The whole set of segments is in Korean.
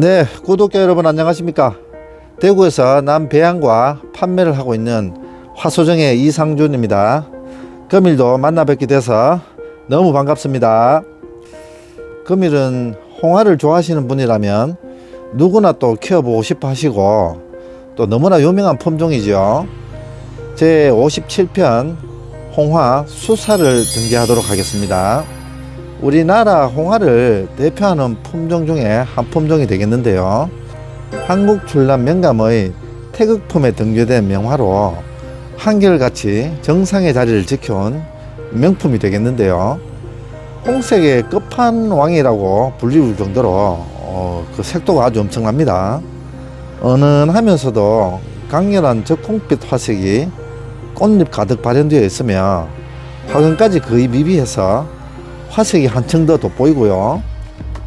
네, 구독자 여러분 안녕하십니까? 대구에서 남배양과 판매를 하고 있는 화소정의 이상준입니다. 금일도 만나 뵙게 돼서 너무 반갑습니다. 금일은 홍화를 좋아하시는 분이라면 누구나 또 키워보고 싶어 하시고 또 너무나 유명한 품종이죠. 제 57편 홍화 수사를 등재하도록 하겠습니다. 우리나라 홍화를 대표하는 품종 중에 한 품종이 되겠는데요. 한국 출란 명감의 태극품에 등재된 명화로 한결같이 정상의 자리를 지켜온 명품이 되겠는데요. 홍색의 끝판왕이라고 불릴 정도로 어, 그 색도가 아주 엄청납니다. 은은하면서도 강렬한 적홍빛 화색이 꽃잎 가득 발현되어 있으며 화근까지 거의 미비해서 화색이 한층 더 돋보이고요.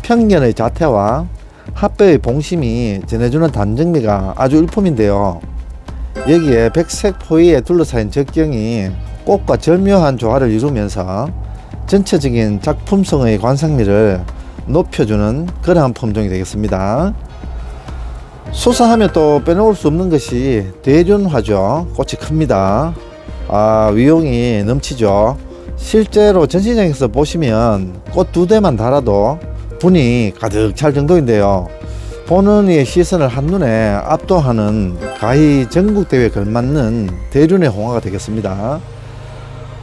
평년의 자태와 핫배의 봉심이 전해주는 단정미가 아주 일품인데요. 여기에 백색 포위에 둘러싸인 적경이 꽃과 절묘한 조화를 이루면서 전체적인 작품성의 관상미를 높여주는 그러한 품종이 되겠습니다. 수사하면 또 빼놓을 수 없는 것이 대륜화죠. 꽃이 큽니다. 아, 위용이 넘치죠. 실제로 전시장에서 보시면 꽃 두 대만 달아도 분이 가득 찰 정도인데요. 보는 이의 시선을 한눈에 압도하는 가히 전국대회에 걸맞는 대륜의 홍화가 되겠습니다.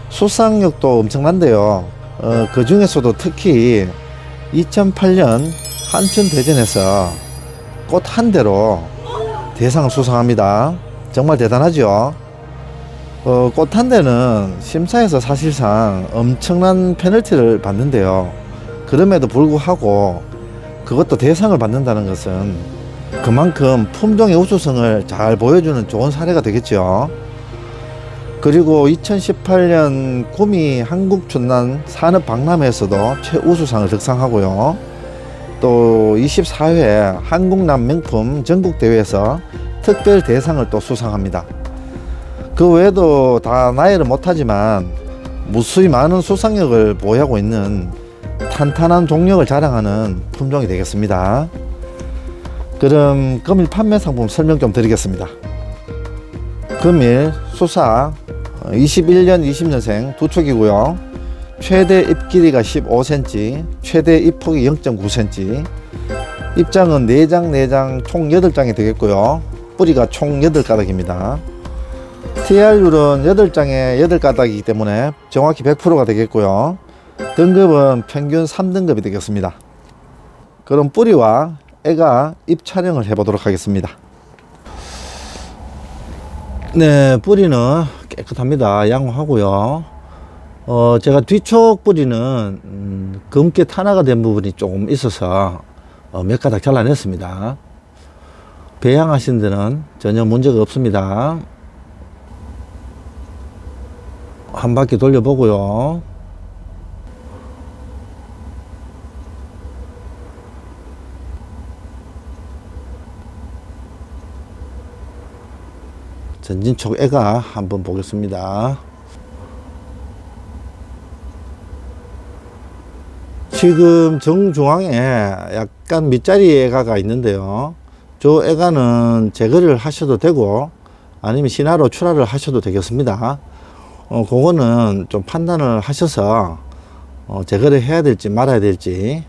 수상력도 엄청난데요. 어, 그 중에서도 특히 2008년 한춘대전에서 꽃 한 대로 대상을 수상합니다. 정말 대단하죠. 어, 꽃한 대는 심사에서 사실상 엄청난 페널티를 받는데요. 그럼에도 불구하고 그것도 대상을 받는다는 것은 그만큼 품종의 우수성을 잘 보여주는 좋은 사례가 되겠죠. 그리고 2018년 구미 한국춘난 산업박람회에서도 최우수상을 득상하고요. 또 24회 한국남 명품 전국대회에서 특별 대상을 또 수상합니다. 그 외에도 다 나이를 못하지만 무수히 많은 수상력을 보유하고 있는 탄탄한 종력을 자랑하는 품종이 되겠습니다. 그럼 금일 판매 상품 설명 좀 드리겠습니다. 금일 수사 21년 20년생 두 촉이고요. 최대 잎 길이가 15cm, 최대 잎 폭이 0.9cm. 입장은 4장, 4장 총 8장이 되겠고요. 뿌리가 총 8가닥입니다. TR율은 8장에 8가닥이기 때문에 정확히 100%가 되겠고요. 등급은 평균 3등급이 되겠습니다. 그럼 뿌리와 애가 잎 촬영을 해보도록 하겠습니다. 네, 뿌리는 깨끗합니다. 양호하고요. 어, 제가 뒤쪽 뿌리는 음, 검게 탄화가 된 부분이 조금 있어서 어, 몇 가닥 잘라냈습니다. 배양하신 데는 전혀 문제가 없습니다. 한 바퀴 돌려보고요. 전진촉 애가 한번 보겠습니다. 지금 정중앙에 약간 밑자리 애가가 있는데요. 저 애가는 제거를 하셔도 되고 아니면 신화로 출하를 하셔도 되겠습니다. 어, 그거는 좀 판단을 하셔서 어, 제거를 해야 될지 말아야 될지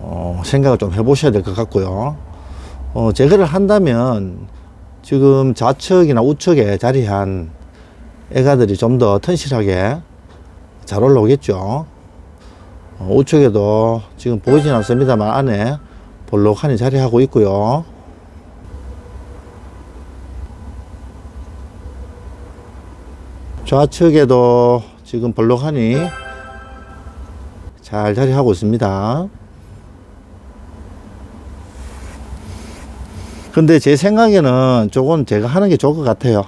어, 생각을 좀 해보셔야 될 것 같고요. 어, 제거를 한다면 지금 좌측이나 우측에 자리한 애가들이 좀 더 튼실하게 잘 올라오겠죠. 어, 우측에도 지금 보이진 않습니다만 안에 볼록하니 자리하고 있고요. 좌측에도 지금 볼록하니 잘 자리하고 있습니다. 근데 제 생각에는 조금 제가 하는 게 좋을 것 같아요.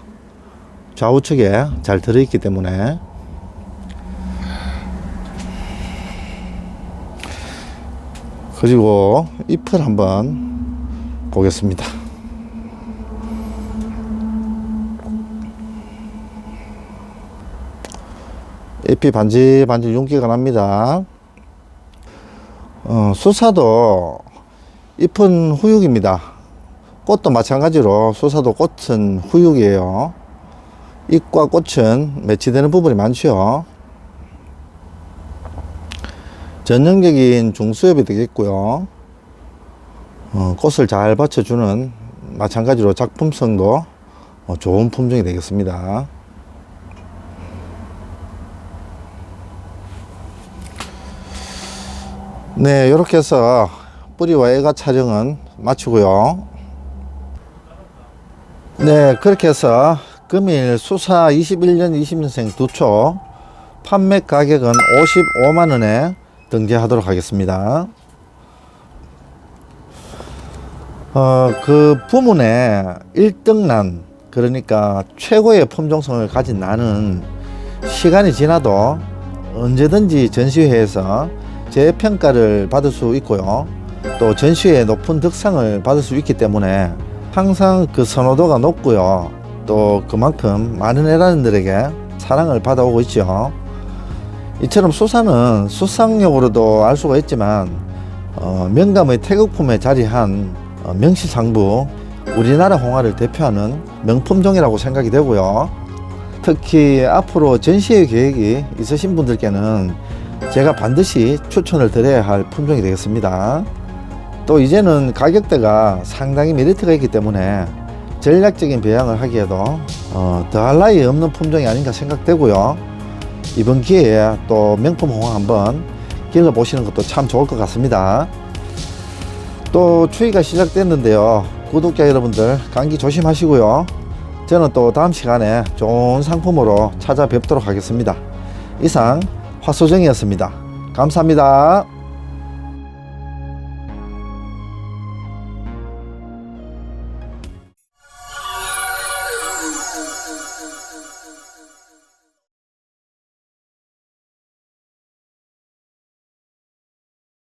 좌우측에 잘 들어있기 때문에. 그리고 잎을 한번 보겠습니다. 잎이 반질반질 윤기가 납니다. 어, 수사도 잎은 후육입니다. 꽃도 마찬가지로 수사도 꽃은 후육이에요. 잎과 꽃은 매치되는 부분이 많죠. 전형적인 중수엽이 되겠고요. 어, 꽃을 잘 받쳐주는 마찬가지로 작품성도 어, 좋은 품종이 되겠습니다. 네, 이렇게 해서 뿌리와 애가 촬영은 마치고요. 네, 그렇게 해서 금일 수사 21년 20년생 두초 판매 가격은 55만 원에 등재하도록 하겠습니다. 어, 그 부문의 1등란 그러니까 최고의 품종성을 가진 나는 시간이 지나도 언제든지 전시회에서 재평가를 받을 수 있고요. 또 전시회에 높은 득상을 받을 수 있기 때문에 항상 그 선호도가 높고요. 또 그만큼 많은 애란들에게 사랑을 받아오고 있죠. 이처럼 수사는 수상력으로도 알 수가 있지만 어, 명감의 태극품에 자리한 어, 명시상부 우리나라 홍화를 대표하는 명품종이라고 생각이 되고요. 특히 앞으로 전시회 계획이 있으신 분들께는 제가 반드시 추천을 드려야 할 품종이 되겠습니다. 또 이제는 가격대가 상당히 메리트가 있기 때문에 전략적인 배양을 하기에도 어, 더할 나위 없는 품종이 아닌가 생각되고요. 이번 기회에 또 명품 홍화 한번 길러보시는 것도 참 좋을 것 같습니다. 또 추위가 시작됐는데요. 구독자 여러분들 감기 조심하시고요. 저는 또 다음 시간에 좋은 상품으로 찾아뵙도록 하겠습니다. 이상 화소정이었습니다. 감사합니다.